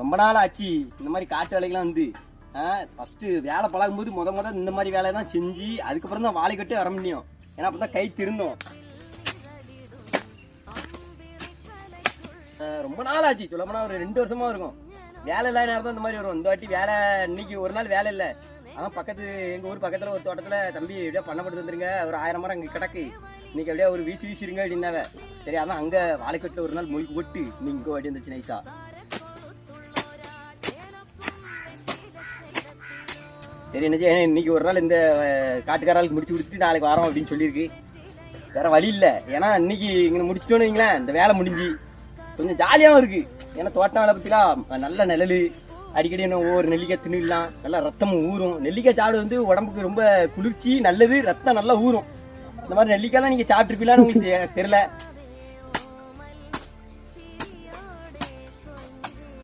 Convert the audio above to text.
ரொம்ப நாள் ஆச்சு. இந்த மாதிரி காட்டு வேலைக்கெல்லாம் வந்து. ஃபஸ்ட்டு வேலை பழகும்போது முத முத இந்த மாதிரி வேலை தான் செஞ்சு அதுக்கப்புறம் தான் வாழை கட்டே வர முடியும். ஏன்னா அப்பதான் கை திருந்தோம். ரொம்ப நாள் ஆச்சு. சொல்ல போனால் ஒரு ரெண்டு வருஷமாக இருக்கும். வேலை இல்லாத நேரம் தான் இந்த மாதிரி வரும். இந்த வாட்டி வேலை இன்னைக்கு ஒரு நாள் வேலை இல்லை. அதான் பக்கத்து எங்கள் ஊர் பக்கத்தில் ஒரு தோட்டத்தில் தம்பி எப்படியா பண்ணப்பட்டு வந்துருங்க ஒரு ஆயிரம் மரம் அங்கே கிடக்கு. இன்னைக்கு அப்படியே ஒரு வீசி வீசிருங்க அப்படின்னாவே. சரி அதான் அங்கே வாழைக்கட்டில் ஒரு நாள் மொழி போட்டு நீ இங்கே வாட்டி வந்துச்சு நைஸா சரி என்ன செய்ய இன்னைக்கு ஒரு நாள் இந்த அஹ், காட்டுக்காராளுக்கு முடிச்சு கொடுத்துட்டு நாளைக்கு வரோம் அப்படின்னு சொல்லியிருக்கு. வேற வழி இல்லை. ஏன்னா இன்னைக்கு இங்கே முடிச்சிட்டோன்னு வைங்களேன் இந்த வேலை முடிஞ்சு. கொஞ்சம் ஜாலியாகவும் இருக்கு. ஏன்னா தோட்டம் வேலை பற்றிலாம் நல்ல நிழல். அடிக்கடி என்ன ஒவ்வொரு நெல்லிக்காய் தின்னுடலாம். நல்லா ரத்தமும் ஊறும். நெல்லிக்காய் சாப்பிடு வந்து உடம்புக்கு ரொம்ப குளிர்ச்சி நல்லது ரத்தம் நல்லா ஊறும். இந்த மாதிரி நெல்லிக்காய்லாம் நீங்கள் சாப்பிட்ருப்பீங்களான்னு உங்களுக்கு தெரியல.